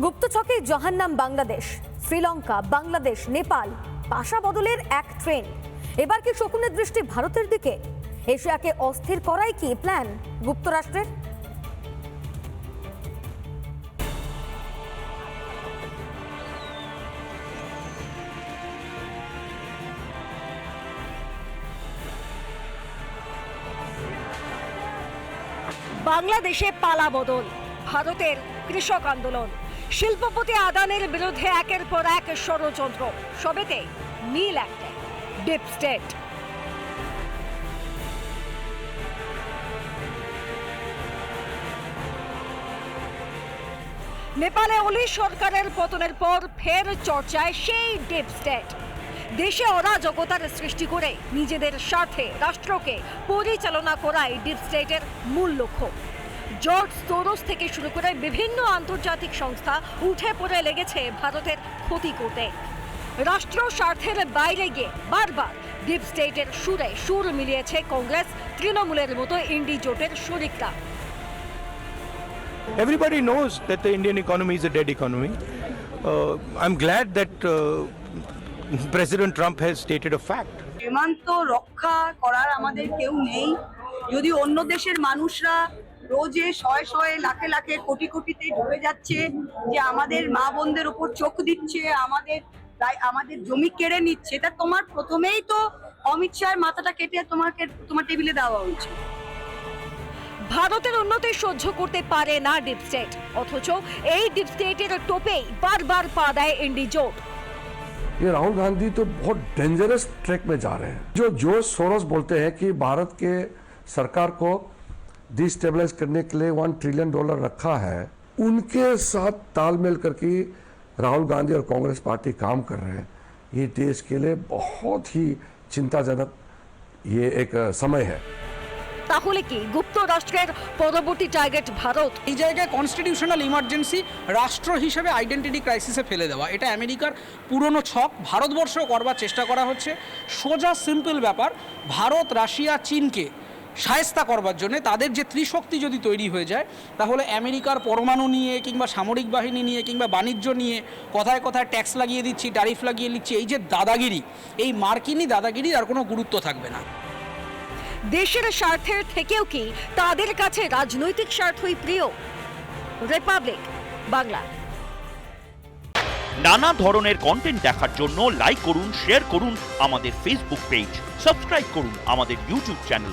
গুপ্তছকে জহান্নাম বাংলাদেশ, শ্রীলঙ্কা, বাংলাদেশ, নেপাল, পাশা বদলের এক ট্রেন। এবার কি শকুনের দৃষ্টি ভারতের দিকে? এশিয়াকে অস্থির করাই কি প্ল্যান গুপ্তরাষ্ট্রের? বাংলাদেশে পালা বদল, ভারতের কৃষক আন্দোলন। শিল্পপতি আদানের বিরুদ্ধে একের পর এক ষড়যন্ত্র। সবেতে মিল একটাই ডিপ স্টেট। নেপালে অলি সরকারের পতনের পর ফের চর্চায় সেই ডিপ স্টেট। দেশে অরাজকতার সৃষ্টি করে নিজেদের স্বার্থে রাষ্ট্রকে পরিচালনা করাই ডিপ স্টেটের মূল লক্ষ্য। জর্জ সোরস থেকে শুরু করে বিভিন্ন আন্তর্জাতিক সংস্থা উঠে পড়ে লেগেছে ভারতের ক্ষতি করতে রাষ্ট্র স্বার্থের বাইরে গিয়ে বারবার ডিপ স্টেটের সুরে সুর মিলিয়েছে কংগ্রেস তৃণমূলের মতো ইন্ডি জোটের শরিকরা Everybody knows that the Indian economy is a dead economy. Uh, I'm glad that uh, President Trump has stated a fact. সীমান্ত রক্ষা করার আমাদের কেউ নেই যদি অন্য দেশের মানুষরা রোজে শয়ে শয়ে লাখে লাখে কোটি কোটিতে ডুবে যাচ্ছে যে আমাদের মা বোনদের উপর চোখ দিচ্ছে আমাদের তাই আমাদের জমি কেড়ে নিচ্ছে তা তোমার প্রথমেই তো অমিত শাহের মাথাটা কেটে তোমাকে তোমার টেবিলে দেওয়া উচিত ভারতের উন্নতি সহ্য করতে পারে না ডিপ স্টেট অথচ এই ডিপ স্টেটের টোপেই বারবার পা দেয় ইন্ডি জোট ये राहुल गांधी तो बहुत डेंजरस ट्रैक में जा रहे हैं जो जोश सोरोस बोलते हैं कि भारत के सरकार को डिस्टेबलाइज करने के लिए वन ट्रिलियन डॉलर रखा है उनके साथ तालमेल करके राहुल गांधी और कांग्रेस पार्टी काम कर रहे हैं ये देश के लिए बहुत ही चिंताजनक ये एक अ, समय है তাহলে কি গুপ্তরাষ্ট্রের পরবর্তী টার্গেট ভারত এই জায়গায় কনস্টিটিউশনাল ইমার্জেন্সি রাষ্ট্র হিসেবে আইডেন্টিটি ক্রাইসিসে ফেলে দেওয়া এটা আমেরিকার পুরনো ছক ভারতবর্ষও করবার চেষ্টা করা হচ্ছে সোজা সিম্পল ব্যাপার ভারত রাশিয়া চীনকে সায়স্তা করবার জন্য। তাদের যে ত্রিশক্তি যদি তৈরি হয়ে যায় তাহলে আমেরিকার পরমাণু নিয়ে কিংবা সামরিক বাহিনী নিয়ে কিংবা বাণিজ্য নিয়ে কথায় কথায় ট্যাক্স লাগিয়ে দিচ্ছি ট্যারিফ লাগিয়ে দিচ্ছি এই যে দাদাগিরি এই মার্কিনই দাদাগিরির আর কোনো গুরুত্ব থাকবে না। দেশের স্বার্থের থেকেও কি তাদের কাছে রাজনৈতিক স্বার্থই প্রিয়? রিপাবলিক বাংলা। নানা ধরনের কন্টেন্ট দেখার জন্য লাইক করুন শেয়ার করুন আমাদের ফেসবুক পেজ সাবস্ক্রাইব করুন আমাদের ইউটিউব চ্যানেল